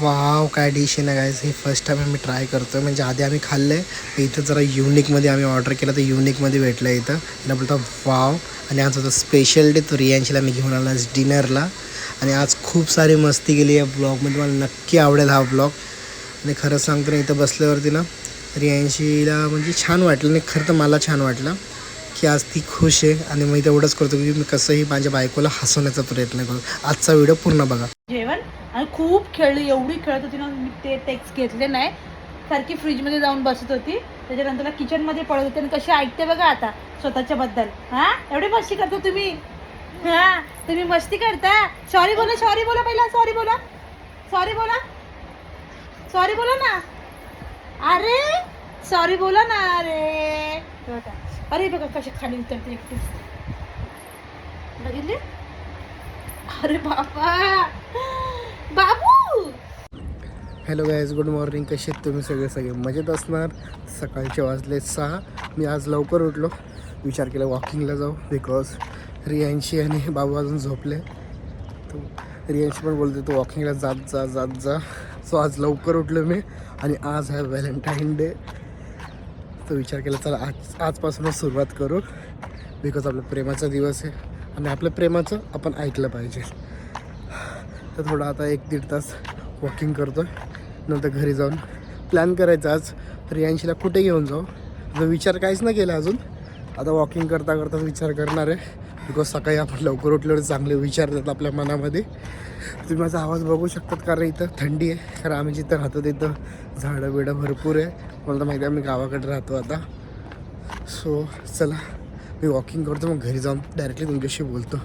Wow काय dish आहे ना गायज हे फर्स्ट टाइम आम्ही ट्राय करतो म्हणजे आधी आम्ही खाल्लं आहे इथं जरा युनिकमध्ये आम्ही ऑर्डर केलं तर युनिकमध्ये भेटलं आहे इथं. आणि बोलतो वाव. आणि आज होता स्पेशल डे तो रियांशीला मी घेऊन आला डिनरला आणि आज खूप सारी मस्ती केली या ब्लॉगमध्ये मला नक्की आवडेल हा ब्लॉग आणि खरं सांगतो ना इथं बसल्यावरती ना रियांशीला म्हणजे छान वाटलं. आणि खरं तर मला छान वाटलं की आज ती खुश आहे. आणि मी तेवढंच करतो की मी कसंही माझ्या बायकोला हसवण्याचा प्रयत्न करू. आजचा व्हिडिओ पूर्ण बघा. जेवण. आणि खूप खेळली एवढी खेळत होती ना मी ते टेक्स घेतले नाही. सारखी फ्रीजमध्ये जाऊन बसत होती. त्याच्यानंतर किचनमध्ये पडत होती. आणि कशी ऐकते बघा आता स्वतःच्या बद्दल. हा? एवढी मस्ती करता तुम्ही? हा? तुम्ही मस्ती करता? सॉरी बोला सॉरी बोला पहिला सॉरी बोला. सॉरी बोला. सॉरी बोला ना. अरे सॉरी बोला ना अरे. बघा. अरे बघा कशी खाली उतरते एकटीच बघितले? अरे बाबा. बाबू! हॅलो गायज गुड मॉर्निंग कसे आहेत तुम्ही सगळे? सगळे मजेत असणार? सकाळचे वाजले सहा. मी आज लवकर उठलो. विचार केला वॉकिंगला जाऊ बिकॉज रियांशी आणि बाबू अजून झोपले. तो रियांशी पण बोलते तू वॉकिंगला जात जा जात जा. सो आज लवकर उठलो मी आणि आज आहे व्हॅलेंटाईन डे तो विचार केला चला आज आजपासूनच सुरुवात करू बिकॉज आपला प्रेमाचा दिवस आहे आणि आपल्या प्रेमाचं आपण ऐकलं पाहिजे. तर थोडं आता एक दीड तास वॉकिंग करतो नंतर घरी जाऊन प्लॅन करायचा आज. रियांशीला कुठे घेऊन जाऊ? आता विचार काहीच नाही केला अजून. आता वॉकिंग करता करता विचार करणार आहे. बिकॉज सकाळी आपण लवकर उठल्यावर चांगले विचार येतात आपल्या मनामध्ये. तुम्ही माझा आवाज बघू शकतात कारण इथं थंडी आहे. कारण आम्ही जिथं राहतो तिथं झाडं बिडं भरपूर आहे. मला तर माहिती आहे आम्ही गावाकडे राहतो आता. सो चला. मी वॉकिंग करतो मग घरी जाऊन डायरेक्टली तुमच्याशी बोलतो.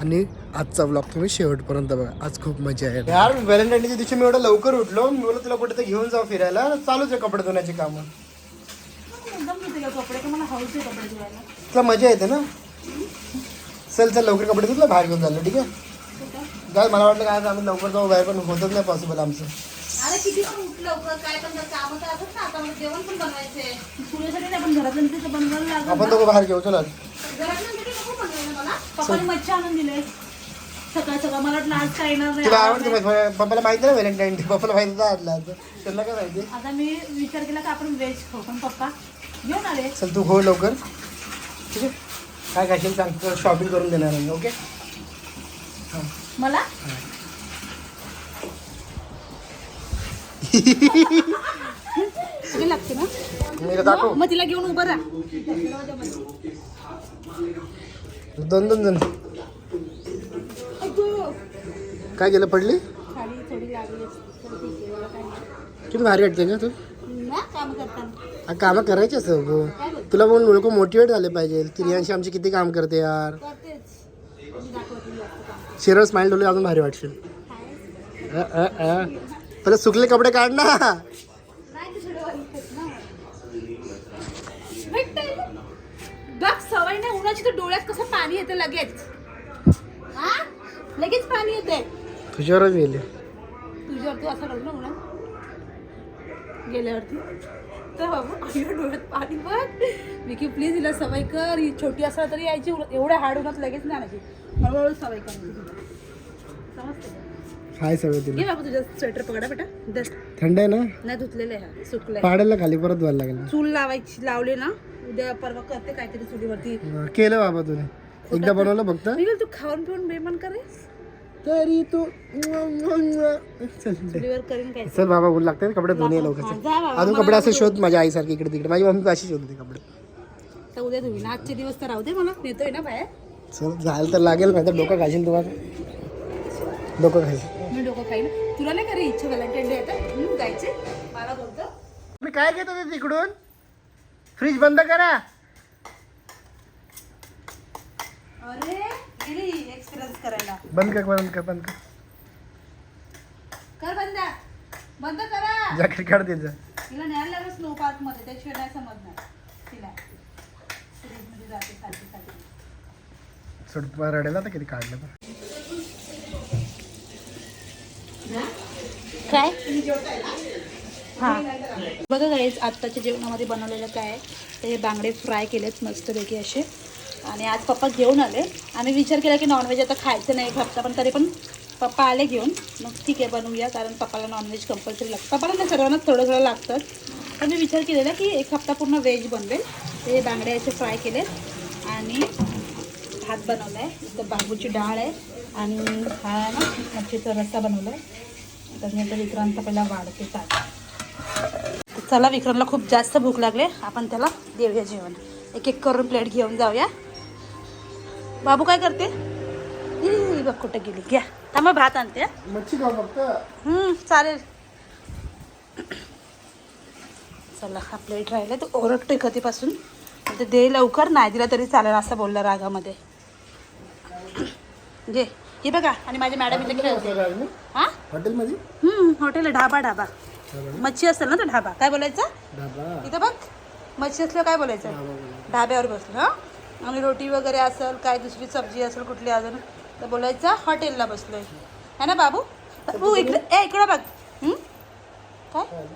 आणि आजचा ब्लॉग तुम्ही शेवटपर्यंत बघा. आज खूप मजा आहे यार व्हॅलेंटाईनच्या दिवशी मी एवढं लवकर उठलो मी बोललो तुला कुठे तर घेऊन जाऊ फिरायला. चालूच आहे कपडे धुण्याची कामं. एकदम घेते का कपडे का मला हौस आहे कपडे धुवायला तुला मजा येते ना? चल चल लवकर कपडे तुला बाहेर घेऊन चाललो ठीक आहे? काय मला वाटलं काय आम्ही लवकर जाऊ बाहेर पण होतच नाही पॉसिबल आमचं. अरे किती पण उठ लवकर काय पण काम तर असत ना आता मला जेवण पण बनवायचंय. तुझ्यासाठी नाही पण घरातलं तिथं बनवायला लागलं आपण दोघं बाहेर घेऊ चला पप्पाने मच्छी आणून दिले सकाळ सकाळ मला वाटलं आज काय येणार तुला नाही आवडते माहिती पप्पाला माहिती ना व्हॅलेंटाईन डे? पप्पाला माहिती नाही आदला आज. त्यांना काय माहिती? आता मी विचार केला का आपण व्हेज खाऊ. पण पप्पा घेऊन आले. चल तू हो लवकर. ठीक आहे? काय खाशील सांग. शॉपिंग करून देणार आहे ओके मला? लागते ना? मी दाखव. मग तिला घेऊन उभं राहा. दोन दोन जण काय केलं पडली? किती भारी वाटते का तू. काम करायची असं गो. तुला पण लोक मोटिवेट झाले पाहिजे. स्त्रियांशी आमची किती काम करते यार. शिरळ स्माइल ठेवली अजून भारी वाटशील. पहिले सुकले कपडे काढ ना नाही ते थोडं वाईटच ना भेटतंय ना. बघ सवय नाही उन्हाची तर डोळ्यात कसं पाणी येतं लगेच. हा? लगेच पाणी येते तुझ्यावरच गेले. तुझ्यावर तू असं रडलं ना. उन्हात गेल्यावरती. तर बाबू अय्यो डोळ्यात पाणी बघ. विकी प्लीज हिला सवय कर. ही छोटी असला तरी यायची. एवढ्या हाड उन्हात लगेच नाही आणायची. हळूहळू सवय कर. समजते? हाय सगळं तिला. बाबू तुझ्या स्वेटर पकडा बेटा. थंड आहे ना? नाही धुतलेलं आहे सुकलंय. पाडायला खाली परत व्हायला लागेल. चूल लावायची लावले ना. उद्या परवा करते काहीतरी चुलीवरती. केलं बाबा तुने एकदा बनवलं फक्त? बोल तू खाऊन पिऊन बेमान करेस. तरी तू चल. चुलीवर करीन काय? चल बाबा ऊन लागते कपडे धुणे लवकर चल. जा बाबा अजून कपडे असे शोध माझ्या आईसारखे इकडे तिकडे. माझी मम्मी अशी शोधते कपडे. तर उद्या धुवीन. आजचे दिवस तर राहू दे मला. नेतोय ना बाहेर. चल जायला तर लागेल नाही तर डोकं खाशील तुम्हाला डोकं खाशील. मी डोकं खाईन. तुला नाही करे इच्छा व्हॅलेंटाईन डे येतं जायचे. मला बोलतो. मी काय घेत होते तिकडून? फ्रीज बंद करा. अरे गेली एक्सपिरियन्स करायला. बंद कर बंद कर बंद कर. कर बंद. बंद करा. जॅकेट काढ तिचं तिला न्यायला लागलं स्नो पार्कमध्ये त्याशिवाय नाही. समजणार तिला. फ्रीजमध्ये जाते सारखी सारखी सोड रडेल आता किती काढलं तर काय? हां. बघा गाईज आत्ताच्या जेवणामध्ये बनवलेलं काय आहे? ते हे बांगडे फ्राय केलेत मस्तपैकी असे. आणि आज पप्पा घेऊन आले. आम्ही विचार केला की नॉनव्हेज आता खायचं नाही घरचा पण तरी पण पप्पा आले घेऊन. मग ठीक आहे बनवूया कारण पप्पाला नॉनव्हेज कंपल्सरी लागतं. पप्पाला नाही सर्वांनाच थोडं थोडं लागतं. पण मी विचार केलेला की एक हप्ता पूर्ण व्हेज बनवेल. ते बांगडे असे फ्राय केलेत. आणि भात बनवला आहे इथं बांबूची डाळ आहे. आणि हा आहे ना मच्छीचा रस्सा बनवला आहे त्याच्यानंतर विक्रांतचा पहिला वाढते ताट चला विक्रमला खूप जास्त भूक लागले. आपण त्याला देऊया जेवण. एक एक करून प्लेट घेऊन जाऊया. बाबू काय करते? ई, बघ कुठं गेली. घ्या. थांबा भात आणते. हं. मच्छी खाऊ फक्त. हम्म, चालेल. चला हा प्लेट राहिला. तो ओरडतोय कधीपासून. ते दे लवकर नाही दिला तरी चालेल असं बोलला रागामध्ये. घे. हे बघा आणि माझ्या मॅडम इथे खेळते. हा? हॉटेलमध्ये? हॉटेल आहे, ढाबा ढाबा. मच्छी असेल ना तो ढाबा? काय बोलायचं? इथं बघ. मच्छी असलं काय बोलायचं? ढाब्यावर बसलो हां? आणि रोटी वगैरे असेल काय दुसरी सब्जी असेल कुठली अजून तर बोलायचं हॉटेलला बसलोय. है ना बाबू? बाबू इकडे ए इकडे बघ? काय?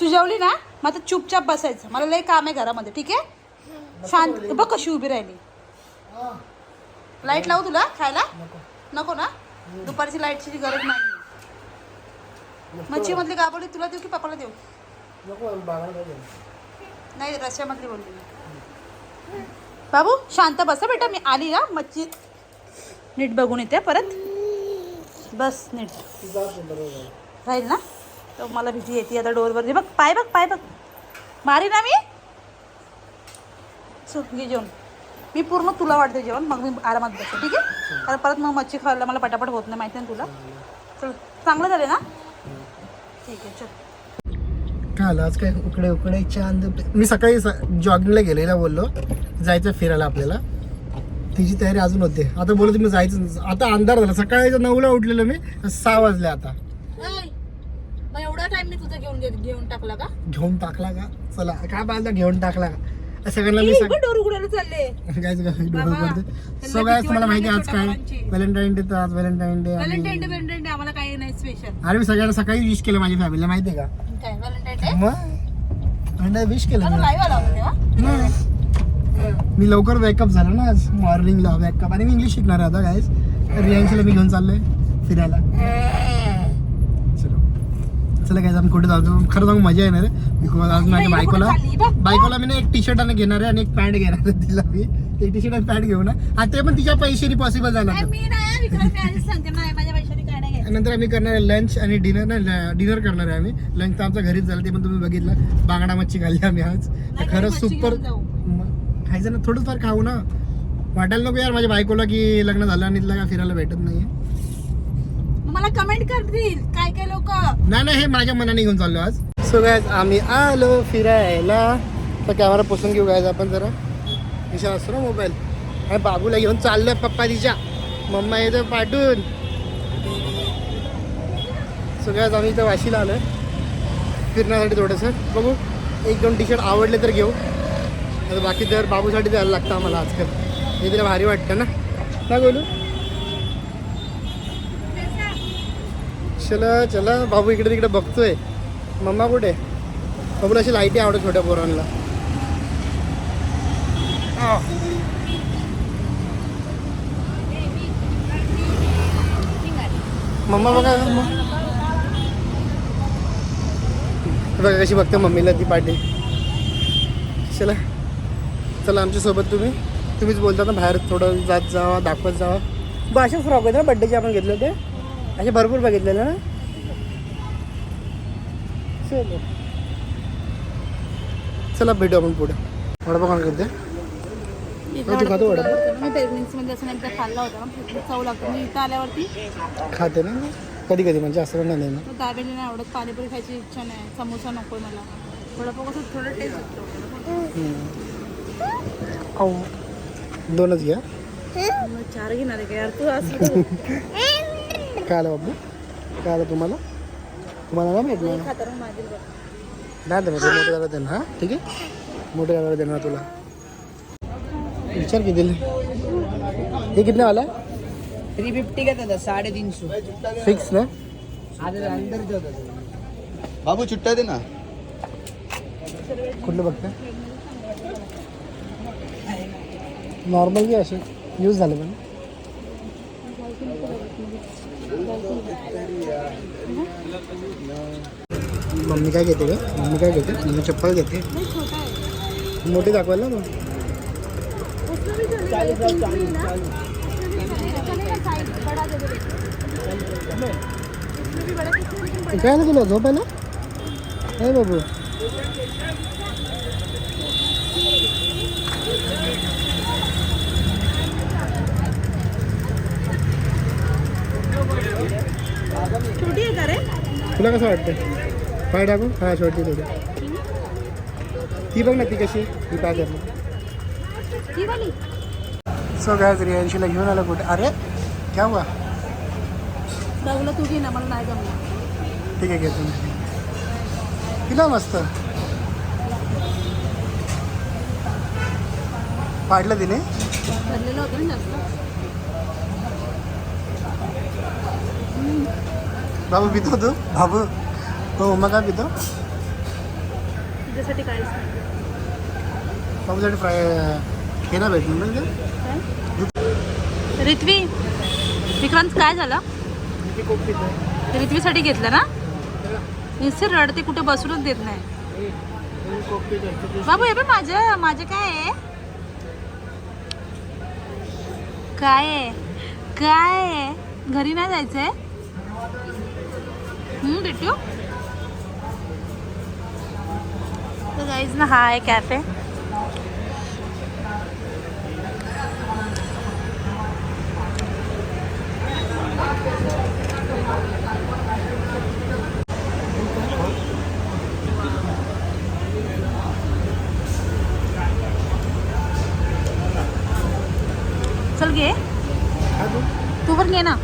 तू जेवली ना? मग आता चुपचाप बसायचं. मला लय काम आहे घरामध्ये ठीक आहे? शांत बघ कशी उभी राहिली. लाइट लावू तुला खायला? नको. ना? दुपारची लाईटची गरज नाही. मच्छी मधली काबोली तुला देऊ की पप्पाला देऊ? नको बागाला पाहिजे नाही रश्यामधली बोलली मी. बाबू शांत बसा बेटा मी आली ना मच्छी. नीट बघून येते परत. बस नीट. राहील ना? तर मला भीती येते आता डोरवर. बघ पाय बघ पाय बघ. मारी ना मी. सो घे जेवण. मी पूर्ण तुला वाटते जेवण मग मी आरामात बसते ठीक आहे? कारण परत मग मच्छी खायला मला पटापट होत नाही माहिती आहे ना तुला? चल चांगलं झालं ना? ठीक आहे चल. काय आलं आज काय उकडे उकडे चांद. मी सकाळी जॉगिंगला गेलेला बोललो. जायचं फिरायला आपल्याला. तिची तयारी अजून होते. आता बोलत मी जायचं. आता अंधार झाला. सकाळी नऊला उठलेलो मी. सहा वाजले आता. एवढा टाइम मी तुझं घेऊन घेऊन टाकला का? घेऊन टाकला का? चला काय पाहिजे घेऊन टाकला का? सगळ्यांना मी सग डोर उघडायला चालले. सो काय किती तुम्हाला माहिती आज काय व्हॅलेंटाईन डे तर आज valentine day valentine day valentine day आम्हाला काही नाही स्पेशल अरे मी सगळ्यांना सकाळी विश केलं माझ्या फॅमिलीला माहिती आहे का? काय व्हॅलेंटाईन डे मग? विश केलं मी. लवकर वेकअप झालो ना आज. मॉर्निंगला वेकअप आणि मी इंग्लिश शिकणार आहे आता गायस रियांशीला मी घेऊन चाललोय फिरायला. चला काय कुठे जातो? खरं सांगू मजा येणार आहे. बिकॉज आज माझ्या बायकोला. बायकोला मी ना एक टी शर्ट आणि घेणार आहे आणि एक पॅन्ट घेणार आहे तिला मी. एक टी शर्ट आणि पॅन्ट घेऊ ना हा ते पण तिच्या पैशाने पॉसिबल झालं नंतर आम्ही करणार आहे लंच आणि डिनर ना डिनर करणार आहे आम्ही. लंच तर आमच्या घरीच झालं ते पण तुम्ही बघितलं. बांगडा मच्छी खाल्ली आम्ही आज. खरंच मच्छी सुपर. खायचं ना थोडंफार खाऊ ना. वाटायला नको यार माझ्या बायकोला की लग्न झालं आणि तिला काय फिरायला भेटत नाही मला कमेंट करतील. काय काय लोक? नाही नाही हे माझ्या मनाने घेऊन चाललो आज. सो गायज आम्ही आलो फिरायला. तर कॅमेरा पुसून घेऊ गायज आपण जरा. विषय असतो ना मोबाईल आणि बाबूला घेऊन चाललोय पप्पा तिच्या. मम्मा येतो पाठवून सो गायज आम्ही इथं वाशीला आलोय. फिरण्यासाठी थोडंसं. बघू एक दोन टी शर्ट आवडले तर घेऊ. आता बाकी तर बाबूसाठी द्यायला लागतं आम्हाला आजकाल. हे तिला भारी वाटतं ना? काय बोलू? चला चला बाबू इकडे तिकडे बघतोय. मम्मा कुठे? बाबूला अशी लाईटी आवडत छोट्या पोरांना. मम्मा बघा बघा कशी बघते मम्मीला ती पाठी चला चला आमच्यासोबत तुम्ही. तुम्हीच बोलता ना बाहेर थोडं जात जावा दाखवत जावा. बघ असे फ्रॉक आहेत ना बड्डेचे आपण घेतले होते. असे भरपूर बघितलेले ना? चलो. चला भेटू आपण पुढे. वडापाव कोण करते? खातो वडापाव. मी प्रेग्नेन्सी मध्ये असं एकदा खाल्ला होता चव लागतो. मी इथं आल्यावरती खाते ना. कधी कधी? म्हणजे असं नाही ना? दाबेली नाही आवडत. पाणीपुरी खायची इच्छा नाही. समोसा नको मला. वडापाव कसं थोडं टेस्ट दोनच घ्या. चार घेणार आहे का यार? तू असं काय आलं बाबू? काय आलं तुम्हाला? तुम्हाला नाही माहीत ना माझी नाही देणार मोठे दादा देणार. हां ठीक आहे? मोठे दादा देणार तुला. विचार किती हे कितने वाला थ्री फिफ्टी का दादा साढ़े तीन सौ फिक्स ना अंदर जाओ दादा बाबू चुट्टा दे ना. कुठलं बघता? नॉर्मल की असे. यूज झाले पण. मम्मी काय घेते रे? मम्मी काय घेते? मम्मी चप्पल घेते? मोठी दाखवायला मग काय ना तुला? झोप आहे ना काय बाबू. छोटी आहे का रे? तुला कसं वाटतं पाय टाकू? हा छोटी थोडी ती बघ ना ती कशी? ती पाय कर ती वाली. सो काय रियांशीला घेऊन आलं कुठे? अरे क्या हुआ? तू घे ना मला नाही जमलं ठीक आहे घेतो तिला मस्त. पाडलं तिने? भरलेलं होतं ना जास्त बाबू पितो तू? बाबू हो मग काय पितो तुझ्यासाठी नाही. बाबूसाठी फ्राय हे ना भेटून म्हणजे रित्वी विक्रांत काय झालं? ती रित्वीसाठी घेतलं ना? नुसते रडते कुठे बसूनच देत नाही. बाबू हे पण माझं माझं काय आहे? काय आहे? काय आहे? घरी नाही जायचंय? हम्म भेटू तर गाईज ना हा आहे कॅफे। चल घे हा तू तू पण घे ना?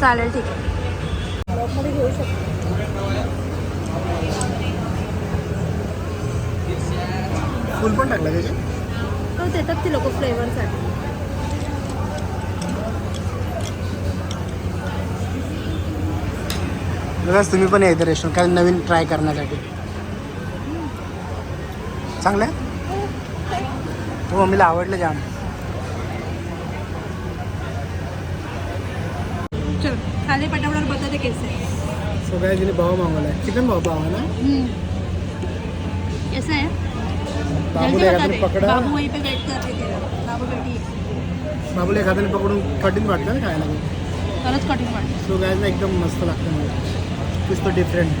चालेल ठीक आहे. फुल पण टाकलं तो देतात ती लोक फ्लेवरसाठी बघाच तुम्ही पण येते रेस्टॉरंट काय नवीन ट्राय करण्यासाठी. चांगलं आहे? हो मम्मीला आवडलं जाम. खाली बटाटे कैसे सो तिने भाव चिकन भाव भाव ना? कैसा है जल्दी बता पकडा. बाबू वहीं पे वेट कर रहे थे बाबू पकडून कठीण वाटतं ना खायला. खरंच कठीण वाटतं. सो काय ना एकदम मस्त लागतं मला. कुछ तो डिफरंट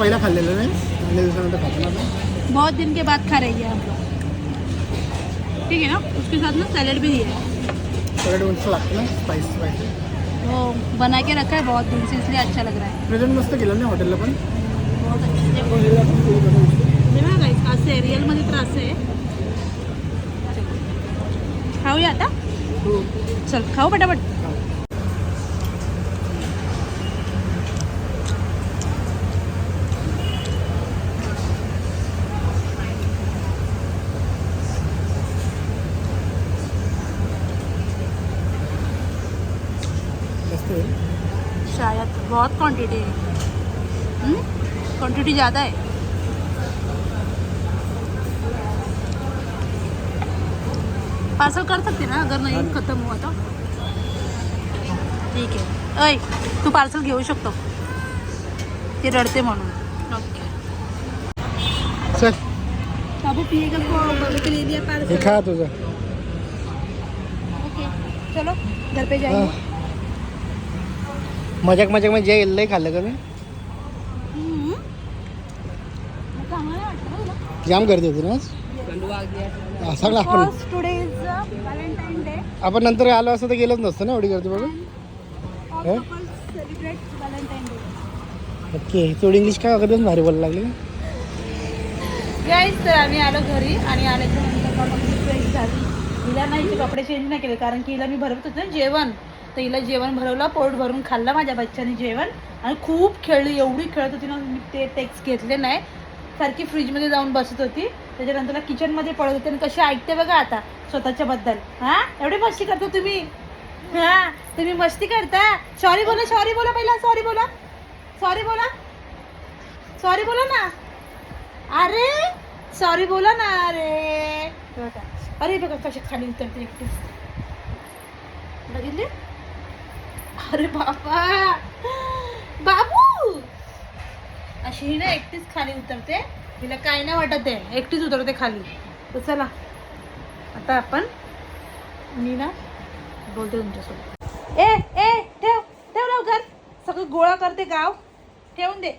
पहिला चांगल्या दिवसानंतर खातो ना? बहुत दिन के बाद खा रही है हम लोग. ठीक है ना? उसके साथ ना सैलड भी दिया है. सगळं मस्त लागतं ना स्पाइस स्पाइस वो बना के रखा है बहुत दिन से इसलिए अच्छा लग रहा है। प्रेझेंट मस्त केलं ना हॉटेलला पण? बहुत अच्छा हे। असं आहे रिअलमध्ये तर असं आहे. खाऊया आता? चल खाऊ पटापट मस्त आहे शायद बहुत क्वांटिटी है। क्वांटिटी ज़्यादा है। पार्सल कर सकते ना अगर नहीं खत्म हुआ तो। ठीक आहे अय तू पार्सल घेऊ शकतो। ते रडते म्हणून। ओके चल. बाबू पिएगा को बाबू के लिए दिया पार्सल खा तुझं. ओके चलो घर पे. जाएंगे मजाक मजाक म्हणजे जे लय खाल्लं का मी? जाम गर्दी होती ना आज? हा, आपण. आपण नंतर आलो असं तर गेलंच नसतं ना एवढी गर्दी बघून. ओके. थोडी इंग्लिश काय अगदीच भारी बोलायला लागली? गाईज तर आम्ही आलो घरी आणि आल्याच्यानंतर मग आमची फ्रेश झाली. हिला नाही हिचे कपडे चेंज नाही केले कारण की हिला मी भरवत होते ना जेवण. तर हिला जेवण भरवलं पोट भरून खाल्लं माझ्या बच्च्याने जेवण. आणि खूप खेळली एवढी खेळत होती ना मी ते टेक्स घेतले नाही. सारखी फ्रीजमध्ये जाऊन बसत होती. त्याच्यानंतर किचनमध्ये पडत होती आणि कशी ऐकते बघा आता स्वतःच्या बद्दल. हा? एवढी मस्ती करता तुम्ही? हा? तुम्ही मस्ती करता? सॉरी बोला सॉरी बोला पहिला सॉरी बोला. सॉरी बोला. सॉरी बोला ना. अरे सॉरी बोला ना अरे. बघा. अरे बघा कशी खाली उतरते. एकटी बघितली? अरे बाबा. बाबू! अशी ही ना एकटीच खाली उतरते. तिला काय नाही वाटत आहे. एकटीच उतरते खाली. तर चला. आता आपण मी ना बोलते तुमच्यासोबत. ए ए ठेव. ठेव लवकर. सगळं गोळा करते गाव. ठेवून दे.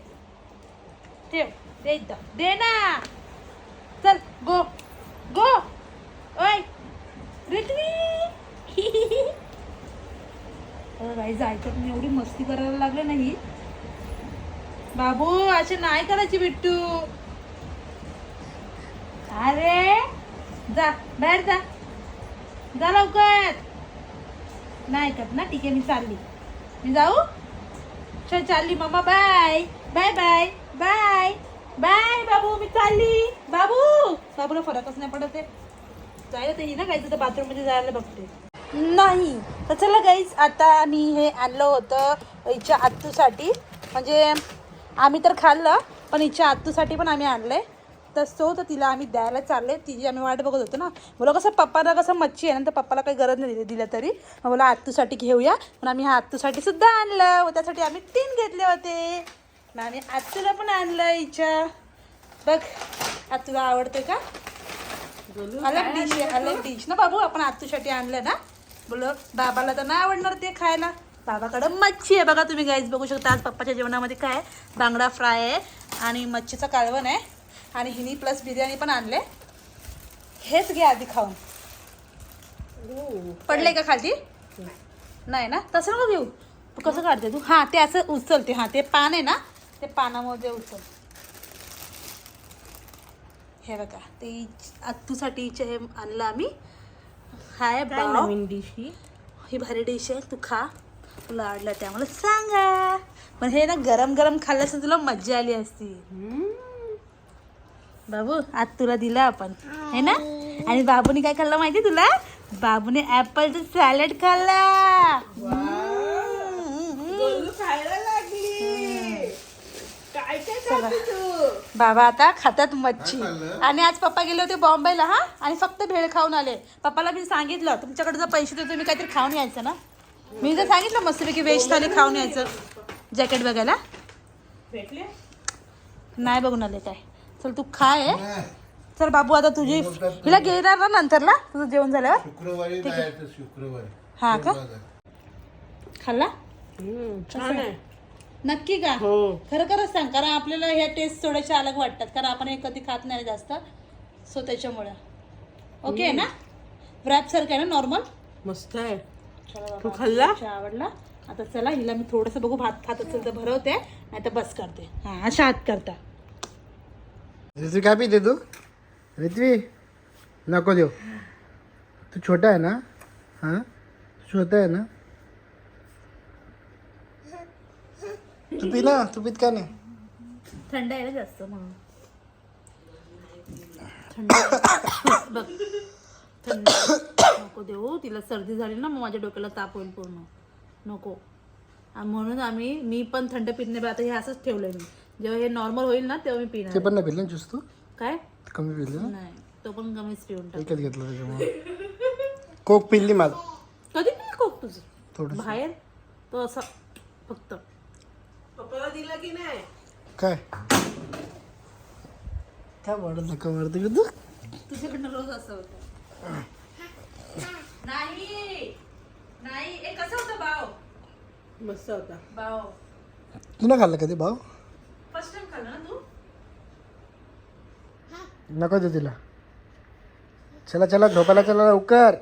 ठेव. दे इथं दे ना. चल गो. गो. ओय रिटवी अरे बाई जायचं मी एवढी मस्ती करायला लागले नाही. बाबू असे नाही करायची बिट्टू. अरे जा बाहेर जा. जा लवकर. नाही ऐकत ना ठीक आहे मी चालली. मी जाऊ? चल चालली mamma bye bye bye bye bye बाबू मी चालली. बाबू! बाबूला फरकच नाही पडत आहे. जायला ते ना काहीतरी बाथरूममध्ये जायला बघते. नाही. तर चला गाईज आता मी हे आणलं होतं हिच्या आत्तूसाठी. म्हणजे आम्ही तर खाल्लं पण हिच्या आत्तूसाठी पण आम्ही आणलंय. तर तो तर तिला आम्ही द्यायला चालले तिची आम्ही वाट बघत होतो ना. बोला कसं पप्पाला कसं मच्छी आहे ना तर पप्पाला काही गरज नाही दिली दिलं तरी. मग बोला आत्तूसाठी घेऊया. पण आम्ही ह्या आत्तूसाठी सुद्धा आणलं. व त्यासाठी आम्ही तीन घेतले होते. मग आम्ही आत्तूला पण आणलं हिच्या बघ आत्तूला आवडते का? अलग डिश आहे अलग डिश ना बाबू आपण आत्तूसाठी आणलं ना? बोल बाबाला तर नाही आवडणार ते खायला. बाबाकडं मच्छी आहे बघा तुम्ही गाईज बघू शकता आज पप्पाच्या जेवणामध्ये काय बांगडा फ्राय आहे आणि मच्छीचं कालवण आहे. आणि हिनी प्लस बिर्याणी पण आणले. हेच घे आधी खाऊन. पडले का खाली? नाही ना? तसं नको घेऊ. तू कसं काढते तू? हां ते असं उचलते. हां ते पान आहे ना ते पानामध्ये उचल हे बघा ते आत्तूसाठी चे आणलं आम्ही हाय बाव डिश ही? ही भारी डिश आहे. तू खा. तुला आवडलं ते आम्हाला सांगा. पण हे ना गरम गरम खाल्लं असतं तुला मज्जा आली असती. बाबू आज तुला दिलं आपण. है ना? आणि बाबूने काय खाल्लं माहिती तुला? बाबूने ऍपलचं सॅलड खाल्ला. चला. बाबा आता खातात मच्छी. आणि आज पप्पा गेले होते बॉम्बेला हा? आणि फक्त भेळ खाऊन आले. पप्पाला मी सांगितलं तुमच्याकडे जर पैसे देतो तुम्ही काहीतरी खाऊन यायचं ना? मी जर सांगितलं मस्तपैकी व्हेज थाली खाऊन यायचं. जॅकेट बघायला. नाही बघून आले काय. चल तू खाय चल बाबू आता तुझी हिला घेणार ना नंतरला? तुझं जेवण झाल्यावर? शुक्रवारी जायचं शुक्रवारी. हा का? खाल्ला? नक्की का? खरं खरंच सांग कारण आपल्याला ह्या टेस्ट थोड्याशा अलग वाटतात कारण आपण हे कधी खात नाही जास्त. सो त्याच्यामुळे. ओके आहे ना? व्रॅप सारखं आहे ना नॉर्मल मस्त आहे. तू खाल्ला? आवडला. आता चला हिला मी थोडंसं बघू भात खात असेल तर भरवते नाही तर बस करते. हा अशा हात करता. रित्वी काय पिते तू? रित्वी नको देऊ. तू छोटा आहे ना? हां? छोटा आहे ना? तू पी ना तू पित का नाही? थंड आहे ना जास्त म्हणून. थंड. बघ. थंड. नको देऊ तिला सर्दी झाली ना मग माझ्या डोक्याला ताप होईल पूर्ण. नको. आणि म्हणून आम्ही मी पण थंड पित नाही आता हे असंच ठेवलंय मी. जेव्हा हे नॉर्मल होईल ना तेव्हा मी ते पिणार पण नाही पिलं ज्यूस तू काय? कमी पिलं ना? नाही. तो पण कमीच पिऊन टाक. एकच घेतलं त्याच्यामुळे. कोक पिल्ली माझं. कधी पिली कोक तुझं? थोडं बाहेर? तो असा फक्त. काय? काय वाढत नका मारते का तू. तुझ्याकडनं रोज असं होतं. नाही. नाही. ए कसं होतं भाव मस्त होता. भाव तू ना खाल्लं कधी भाऊ? फर्स्ट टाइम खाल्लं ना तू? नको दे तिला. चला चला झोपायला चला लवकर.